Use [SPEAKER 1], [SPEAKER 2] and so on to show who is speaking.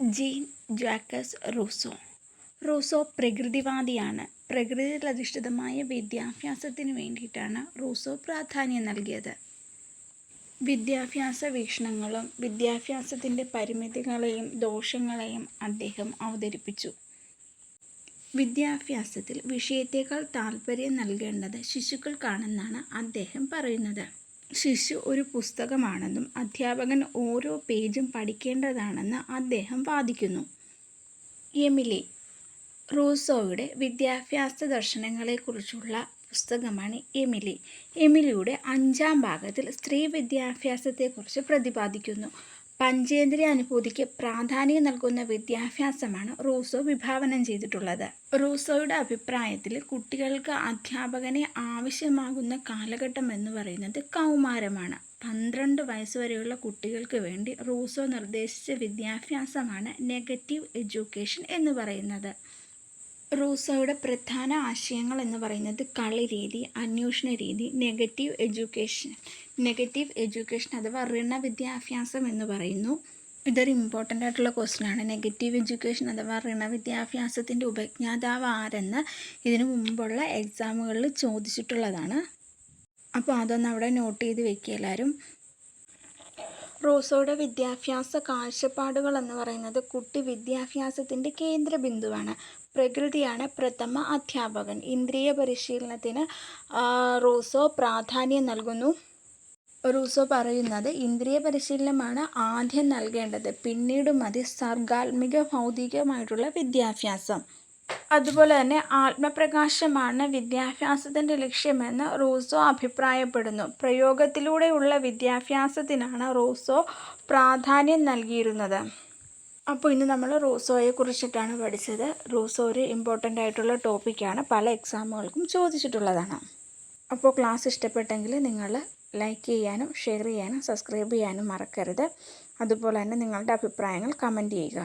[SPEAKER 1] Jean Jacques Rousseau. Rousseau പ്രകൃതിവാദിയാണ്. പ്രകൃതിയിലധിഷ്ഠിതമായ വിദ്യാഭ്യാസത്തിന് വേണ്ടിയിട്ടാണ് റൂസോ പ്രാധാന്യം നൽകിയത്. വിദ്യാഭ്യാസ വീക്ഷണങ്ങളും വിദ്യാഭ്യാസത്തിന്റെ പരിമിതികളെയും ദോഷങ്ങളെയും അദ്ദേഹം അവതരിപ്പിച്ചു. വിദ്യാഭ്യാസത്തിൽ വിഷയത്തേക്കാൾ താല്പര്യം നൽകേണ്ടത് ശിശുക്കൾക്കാണെന്നാണ് അദ്ദേഹം പറയുന്നത്. ശിശു ഒരു പുസ്തകമാണെന്നും അധ്യാപകൻ ഓരോ പേജും പഠിക്കേണ്ടതാണെന്ന് അദ്ദേഹം വാദിക്കുന്നു. എമിലി റൂസോയുടെ വിദ്യാഭ്യാസ ദർശനങ്ങളെക്കുറിച്ചുള്ള പുസ്തകമാണ് എമിലി. എമിലിയുടെ അഞ്ചാം ഭാഗത്തിൽ സ്ത്രീ വിദ്യാഭ്യാസത്തെക്കുറിച്ച് പ്രതിപാദിക്കുന്നു. പഞ്ചേന്ദ്രിയ അനുഭൂതിക്ക് പ്രാധാന്യം നൽകുന്ന വിദ്യാഭ്യാസമാണ് റൂസോ വിഭാവനം ചെയ്തിട്ടുള്ളത്. റൂസോയുടെ അഭിപ്രായത്തിൽ കുട്ടികൾക്ക് അധ്യാപകനെ ആവശ്യമാകുന്ന കാലഘട്ടം എന്ന് പറയുന്നത് കൗമാരമാണ്. പന്ത്രണ്ട് വയസ്സുവരെയുള്ള കുട്ടികൾക്ക് വേണ്ടി റൂസോ നിർദ്ദേശിച്ച വിദ്യാഭ്യാസമാണ് നെഗറ്റീവ് എഡ്യൂക്കേഷൻ എന്ന് പറയുന്നത്. റൂസോയുടെ പ്രധാന ആശയങ്ങൾ എന്ന് പറയുന്നത് കളി രീതി അന്വേഷണ രീതി നെഗറ്റീവ് എഡ്യൂക്കേഷൻ നെഗറ്റീവ് എഡ്യൂക്കേഷൻ അഥവാ ഋണ വിദ്യാഭ്യാസം എന്ന് പറയുന്നു. ഇതൊരു ഇമ്പോർട്ടന്റ് ആയിട്ടുള്ള ക്വസ്റ്റ്യനാണ് നെഗറ്റീവ് എഡ്യൂക്കേഷൻ അഥവാ ഋണ വിദ്യാഭ്യാസത്തിന്റെ ഉപജ്ഞാതാവ് ആരെന്ന് ഇതിനു മുമ്പുള്ള എക്സാമുകളിൽ ചോദിച്ചിട്ടുള്ളതാണ്. അപ്പോൾ അതൊന്ന് അവിടെ നോട്ട് ചെയ്ത് വെക്കുക എല്ലാവരും റോസോയുടെ വിദ്യാഭ്യാസ കാഴ്ചപ്പാടുകൾ എന്ന് പറയുന്നത് കുട്ടി വിദ്യാഭ്യാസത്തിന്റെ കേന്ദ്ര ബിന്ദുവാണ് പ്രകൃതിയാണ് പ്രഥമ അധ്യാപകൻ. ഇന്ദ്രിയ പരിശീലനത്തിന് റൂസോ പ്രാധാന്യം നൽകുന്നു. റൂസോ പറയുന്നത് ഇന്ദ്രിയ പരിശീലനമാണ് ആദ്യം നൽകേണ്ടത് പിന്നീട് മതി സർഗാത്മിക ഭൗതികമായിട്ടുള്ള വിദ്യാഭ്യാസം. അതുപോലെ തന്നെ ആത്മപ്രകാശമാണ് വിദ്യാഭ്യാസത്തിന്റെ ലക്ഷ്യമെന്ന് റൂസോ അഭിപ്രായപ്പെടുന്നു. പ്രയോഗത്തിലൂടെയുള്ള വിദ്യാഭ്യാസത്തിനാണ് റൂസോ പ്രാധാന്യം നൽകിയിരുന്നത്. അപ്പോൾ ഇന്ന് നമ്മൾ റൂസോയെ കുറിച്ചിട്ടാണ് പഠിച്ചത്. റൂസോ ഒരു ഇമ്പോർട്ടന്റ് ആയിട്ടുള്ള ടോപ്പിക്കാണ് പല എക്സാമുകൾക്കും ചോദിച്ചിട്ടുള്ളതാണ്. അപ്പോൾ ക്ലാസ് ഇഷ്ടപ്പെട്ടെങ്കിൽ നിങ്ങൾ ലൈക്ക് ചെയ്യാനും ഷെയർ ചെയ്യാനും സബ്സ്ക്രൈബ് ചെയ്യാനും മറക്കരുത്. അതുപോലെ തന്നെ നിങ്ങളുടെ അഭിപ്രായങ്ങൾ കമന്റ് ചെയ്യുക.